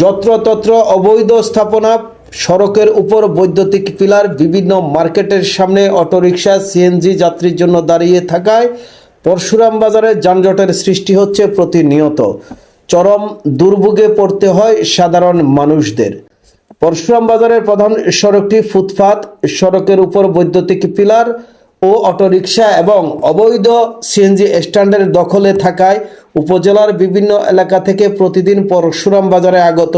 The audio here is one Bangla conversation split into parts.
যত্রতত্র অবৈধ স্থাপনা, সড়কের উপর বৈদ্যুতিক পিলার, বিভিন্ন মার্কেটের সামনে অটোরিকশা, সিএনজি যাত্রীর জন্য দাঁড়িয়ে থাকায় পরশুরাম বাজারে যানজটের সৃষ্টি হচ্ছে প্রতিনিয়ত। চরম দুর্ভোগে পড়তে হয় সাধারণ মানুষদের। পরশুরাম বাজারের প্রধান সড়কটি ফুটপাত, সড়কের উপর বৈদ্যুতিক পিলার ও অটোরিকশা এবং অবৈধ সিএনজি স্ট্যান্ডের দখলে থাকায় উপজেলার বিভিন্ন এলাকা থেকে প্রতিদিন পরশুরাম বাজারে আগত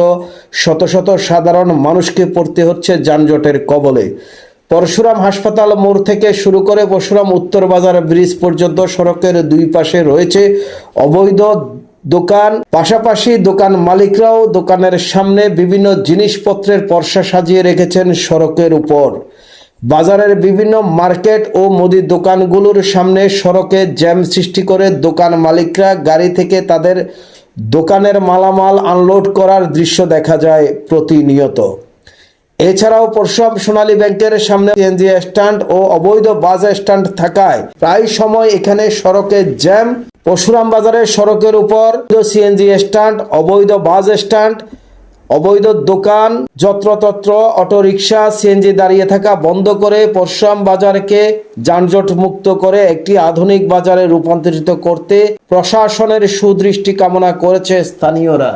শত শত সাধারণ মানুষকে পড়তে হচ্ছে যানজটের কবলে। পরশুরাম হাসপাতাল মোড় থেকে শুরু করে পরশুরাম উত্তর বাজার ব্রিজ পর্যন্ত সড়কের দুই পাশে রয়েছে অবৈধ দোকান। পাশাপাশি দোকান মালিকরাও দোকানের সামনে বিভিন্ন জিনিসপত্রের পর্সা সাজিয়ে রেখেছেন সড়কের উপর। বাজারের বিভিন্ন মার্কেট ও মুদির দোকানগুলোর সামনে সড়কে জ্যাম সৃষ্টি করে দোকান মালিকরা গাড়ি থেকে তাদের দোকানের মালামাল আনলোড করার দৃশ্য দেখা যায় প্রতিনিয়ত। এছাড়াও পরশুরাম সোনালী ব্যাংকের সামনে সিএনজি স্ট্যান্ড ও অবৈধ বাস স্ট্যান্ড থাকায় প্রায় সময় এখানে সড়কে জ্যাম। পরশুরাম বাজারের সড়কের উপর সিএনজি স্ট্যান্ড, অবৈধ বাস স্ট্যান্ড অবৈধ দোকান, যত্রতত্র, অটোরিকশা সিএনজি দাঁড়িয়ে থাকা বন্ধ করে পরশুরাম বাজারকে যানজট মুক্ত করে একটি আধুনিক বাজারে রূপান্তরিত করতে প্রশাসনের সুদৃষ্টি কামনা করেছে স্থানীয়রা।